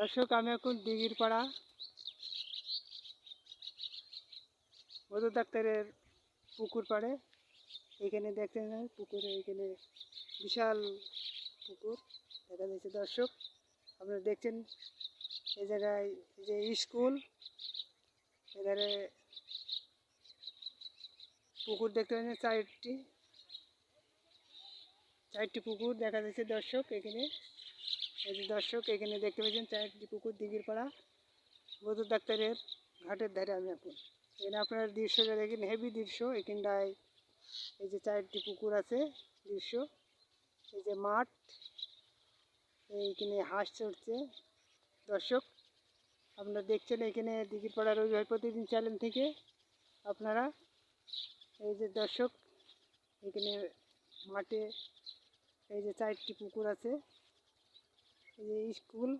দর্শক আমি এখন দিঘির পাড়া। মধু ডাক্তারের পুকুর পাড়ে। এখানে না, পুকুরে এখানে বিশাল পুকুর দেখা যাচ্ছে। দর্শক আপনারা দেখছেন এই জায়গায় যে স্কুল এধারে পুকুর দেখতে পাচ্ছেন চারটি চারটি পুকুর দেখা যাচ্ছে। দর্শক এখানে এই যে দর্শক, এখানে দেখতে পাচ্ছেন চারটি পুকুর দিঘির পাড়া। বধূ ডাক্তারের ঘাটের ধারে আমি এখন। এখানে আপনার দৃশ্যটা দেখেন, হেভি দৃশ্য। এখানটায় এই যে চারটি পুকুর আছে দৃশ্য। এই যে মাঠ, এইখানে হাঁস চড়ছে। দর্শক, আপনারা দেখছেন এখানে দিঘির পাড়া রবিবার প্রতিদিন চ্যানেল থেকে আপনারা। এই যে দর্শক, এখানে মাঠে এই যে চারটি পুকুর আছে। এই যে স্কুল।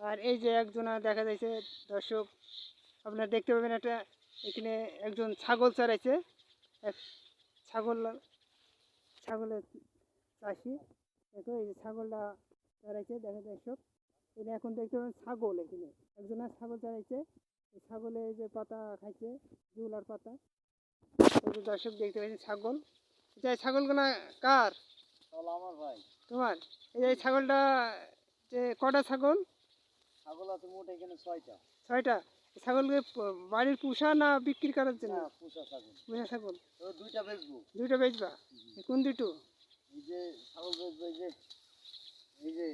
আর এই যে একজনা দেখা যাচ্ছে দর্শক, আপনারা দেখতে পাবেন একটা, এখানে একজন ছাগল চড়াইছে। এক ছাগল, ছাগলের চাষি। দেখো, এই যে ছাগলটা চড়াইছে, দেখা দর্শক এটা এখন দেখতে পাবেন ছাগল এখানে। একজনের ছাগল চড়াইছে। ছাগলে যে পাতা খাইছে জুলার পাতা। দর্শক দেখতে পাচ্ছেন ছাগল। এই ছাগলগুলো কার? আমার ভাই। তোমার? এই ছাগলটা যে কটা ছাগল? ছাগল আছে মোট এখানে ছয়টা। ছয়টা? ছাগলকে বাড়ির পুষা না বিক্রি করার জন্য? পুষা ছাগল। পুষা ছাগল। দুইটা বেচবো। দুইটা বেচবা? কোন দুটো? এই যে ছাগল বেচবো এই যে এই যে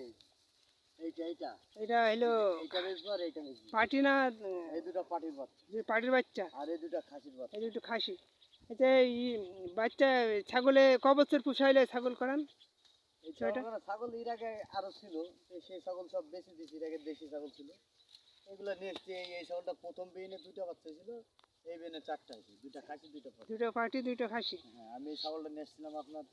এইটা এইটা। এটা হলো এইটা বেচবো আর এইটা বেচবো। পাটি না এই দুটো পাটির বাচ্চা। পাটির বাচ্চা? আর এই দুটো খাসির বাচ্চা। এই দুটো খাসি। এটা এই বাচ্চা ছাগলে ক বছর পুষা ছাগল করান? এই ছয়টা? ছাগল- এর আগে আরও ছিল সেই ছাগল সব বেশি দিয়েছি এর আগে দেশি ছাগল ছিল। এগুলো নেক্সট এই ছাগলটা প্রথম বেইনে দুটো বাচ্চা ছিল এই বেইনে চারটা হয়েছে দুইটা খাসি পাটি। দুটো পাটি দুটো খাসি? হ্যাঁ আমি এই ছাগলটা নিয়েছিলাম আপনার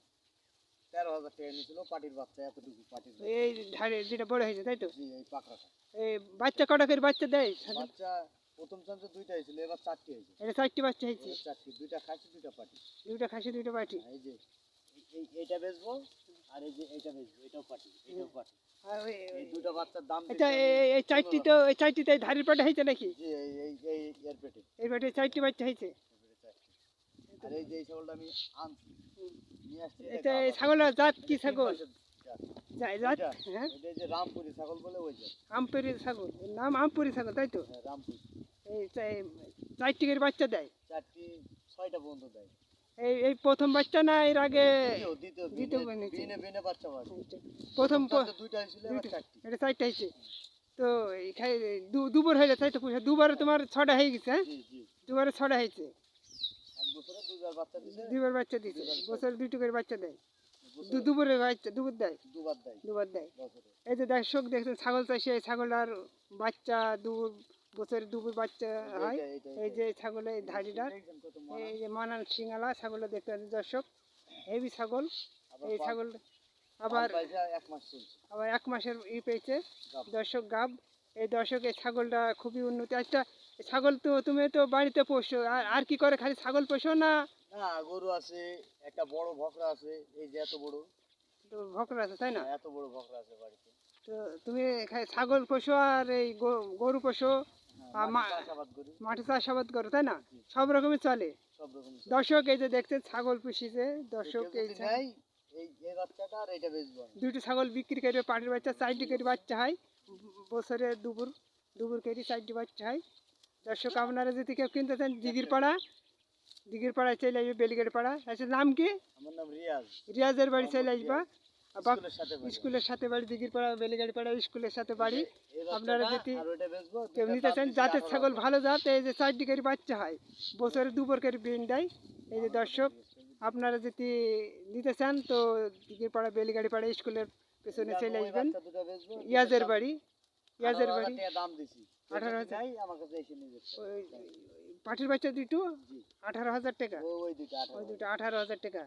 তেরো হাজার টাকা নিয়েছিল পাটির বাচ্চা এতটুকু পাটির এই ধারে যেটা বড় হয়েছে তাই তো? এই পাকড়াটা। এই বাচ্চা কটা করে বাচ্চা দেয়? বাচ্চা প্রথম চান্সে দুইটা হয়েছিল এবার চারটি হয়েছে। এটা চারটি বাচ্চা হয়েছে। চারটি দুইটা খাসি দুইটা পাটি। দুইটা খাসি দুইটা পাটি। এই যে এই এইটা বেচবো আর এই যে এইটা বেচবো এটাও পাটি এটাও পাটি। এই দুটো বাচ্চার দাম আচ্ছা এই- চারটি তো এই চারটি তো এই ধারের পাটে হয়েছে নাকি? জি এই এই এই এর পেটে। এই পাটে চারটি বাচ্চা হয়েছে। আর এই যে এই ছাগলটা আমি আনছি। নিয়ে আসছি এটা এই ছাগলের জাত কি ছাগল? জাত। হ্যাঁ? এই যে রামপুরি ছাগল বলে ওই যে আমপুরি ছাগল। নাম আমপুরি ছাগল তাই তো? হ্যাঁ, রামপুরি। এই চারটি করে বাচ্চা দেয়? চারটি ছয়টা বন্ধু দেয়। এই এই প্রথম বাচ্চা না এর আগে দ্বিতীয় বিনে বিনে বাচ্চা বাড়ে প্রথম চারটে দুইটা হয়েছিল। চারটি। এটা চারটা হয়েছে তো দু- দুবার হয়ে তাই তো পুষা। দুবারে তোমার ছটা হয়ে গেছে হ্যাঁ? দুবারে ছটা হয়েছে। দুবার বাচ্চা দিছে বছর দুটো করে বাচ্চা দেয়। দু দুপুরে বাচ্চা দুপুর দেয়? দুবার দেয়। দুবার দেয়। এই যে দর্শক দেখছেন ছাগল চাষি এই ছাগলটার বাচ্চা দু বছরে দুপুর বাচ্চা হয়। এই যে ছাগলের কত এই যে মানান সিঙ্গালা ছাগলটা দেখতে পাচ্ছেন দর্শক হেভি ছাগল। এই ছাগল আবার এক আবার এক মাসের ই পেয়েছে। দর্শক গাব। এই দর্শক এই ছাগলটা খুবই উন্নতি। আচ্ছা ছাগল তো তুমি তো বাড়িতে পোষো আর কি করে? খালি ছাগল পোষো না? না গরু আছে একটা বড় ভকরা আছে এই যে এত বড়। তো ভকর আছে তাই না? হ্যাঁ, এত বড় ভকরা আছে বাড়িতে। তো তুমি খালি ছাগল পোষো আর এই গরু পোষো। মাঠে চাষাবাদ করি। তাই না? সব রকমই চলে। দর্শক এই যে দেখছেন ছাগল পুষিছে দর্শক এই দুটো ছাগল বিক্রি করে পাটির বাচ্চা চারটি করে বাচ্চা হয়। বছরে দুপুর দুপুর কেটে চারটি বাচ্চা হয়। দর্শক আপনারা যদি কেউ কিনতে চান দিঘির পাড়া দিঘির পাড়ায় চলে আসবে বেলিগের পাড়া আচ্ছা নাম কি? আমার নাম রিয়াজ। রিয়াজের বাড়ি চলে আসবা। স্কুলের সাথে বাড়ি। দিঘির পাড়া বেলিগাড়ি পাড়া স্কুলের সাথে বাড়ি। আপনারা যদি কেউ নিতে চান জাতের ছাগল ভালো জাত এই যে করে বাচ্চা হয় বছরে দুবার করে বিন দেয়। এই যে দর্শক আপনারা যদি নিতে চান তো দিঘির পাড়া বেলিগাড়ি পাড়া স্কুলের পেছনে চলে আসবেন। ইয়াজের বাড়ি ইয়াজের বাড়ি। আঠারো হাজার। পাটির বাচ্চা দুটো? আঠারো হাজার টাকা? ওই দুটো আঠারো হাজার টাকা।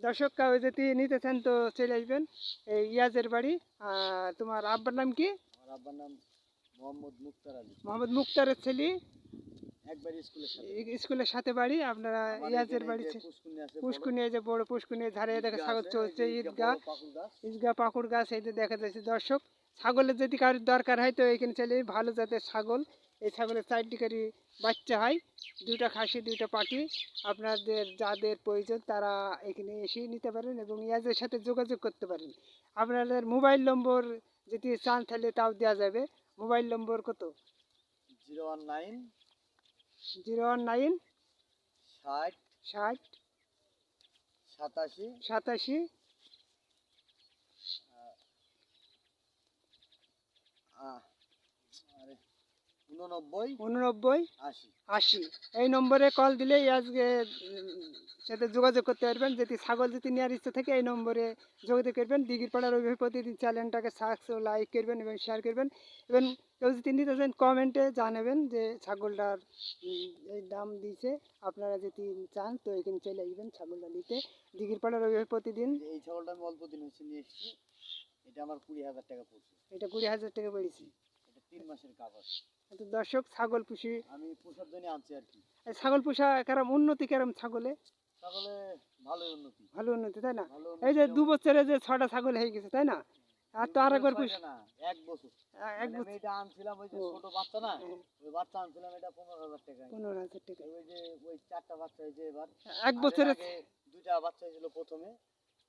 দর্শক কেউ যদি নিতে চান তো চলে আসবেন এই ইয়াজের বাড়ি। আর তোমার আব্বার নাম কি? আমার আব্বার নাম মোহাম্মদ মুক্তার আলী। মোহাম্মদ মুক্তারের ছেলে। একবার স্কুলের সাথে। স্কুলের সাথে বাড়ি আপনারা ইয়াজের বাড়ি যে ছে- পুষ্কুনি আছে বড়, পুষ্কুনি এই যে বড় পুষ্কুনি ধারে দেখে ছাগল চলছে ঈদগাহ ঈদগাহ। পাকুড় গাছ। এই যে দেখা যাচ্ছে। দর্শক ছাগলের যদি কারোর দরকার হয় তো এখানে চাইলে ভালো জাতের ছাগল। এই ছাগলের চারটি করে বাচ্চা হয় দুটা খাসি দুইটা পাটি আপনাদের যাদের প্রয়োজন তারা এখানে এসে নিতে পারেন এবং ইয়াজের সাথে যোগাযোগ করতে পারেন। আপনাদের মোবাইল নম্বর যদি চান তাহলে তাও দেওয়া যাবে। মোবাইল নম্বর কত? Zero one nine zero one nine ষাট ষাট সাতাশি সাতাশি আহ, উননব্বই উননব্বই আশি। আশি। এই নম্বরে কল দিলেই আজকে সাথে যোগাযোগ করতে পারবেন। যদি ছাগল যদি নেওয়ার ইচ্ছা থাকে এই নম্বরে যোগাযোগ করবেন। দিঘির পাড়ার অভিভাবক প্রতিদিন চ্যানেলটাকে সাবস্ক্রাইব লাইক করবেন এবং শেয়ার করবেন। এবং কেউ যদি নিতে চান কমেন্টে জানাবেন যে ছাগলটার এই দাম দিয়েছে। আপনারা যদি চান তো এখানে চলে আসবেন ছাগলটা নিতে। দিঘির পাড়ার অভিভাবক প্রতিদিন এই ছাগলটা আমি অল্প দিন হচ্ছে নিয়ে এসেছি। এটা আমার কুড়ি হাজার টাকা পড়ছে। এটা কুড়ি হাজার টাকা এটা তিন মাসের কাগজ তো দর্শক ছাগল পুষি। আমি পোষার জন্য আনছি আর কি। ছাগল পুষা কেরম উন্নতি কেরম ছাগলে? ছাগলে ভালোই উন্নতি। ভালো উন্নতি তাই না? এই যে দু বছরে যে ছটা ছাগল হয়ে গেছে তাই না? আর তো আর একবার পুষ না, এক বছর। এক মানে বছর। এটা আনছিলাম ওই যে ছোট বাচ্চা না হ্যাঁ, ওই বাচ্চা আনছিলাম এটা পনেরো হাজার টাকায় পনেরো হাজার টাকা। ওই যে ওই চারটা বাচ্চা হয়েছে এবার। এক বছরে দুইটা বাচ্চা ছিল প্রথমে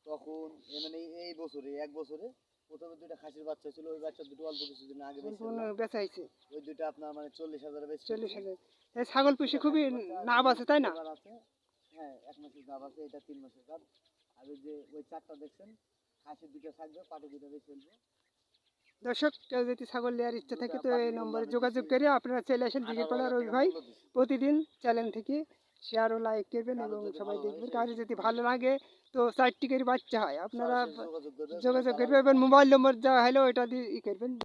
তখন মানে এই বছরে এক বছরে প্রথমে দুইটা খাসির বাচ্চা ছিল ওই বাচ্চা দুটো অল্প কিছুদিন আগে বেশি সম্পূর্ণ ওই দুইটা আপনার মানে চল্লিশ হাজার বেশি চল্লিশ হাজার। ছাগল পুষি খুবই লাভ আছে তাই না? আছে। হ্যাঁ এক মাসের দাম আছে এটা তিন মাসের দাম আর ওই যে ওই চারটা দেখছেন খাসি দুটো থাকবে পাটি দুটো বেশি ফেলবে। দর্শক কেউ যদি ছাগল নেওয়ার ইচ্ছা থাকে তো এই নম্বরে যোগাযোগ করে আপনারা চলে আসেন দিঘির পাড়ার রবি ভাই প্রতিদিন চ্যানেল থেকে শেয়ার ও লাইক করবেন এবং সবাই দেখবেন। কারও যদি ভালো লাগে তো চারটি করে বাচ্চা হয় আপনারা যোগাযোগ করবে যোগাযোগ করবেন এবং মোবাইল নম্বর যা হলো ওইটা দিয়ে ই করবেন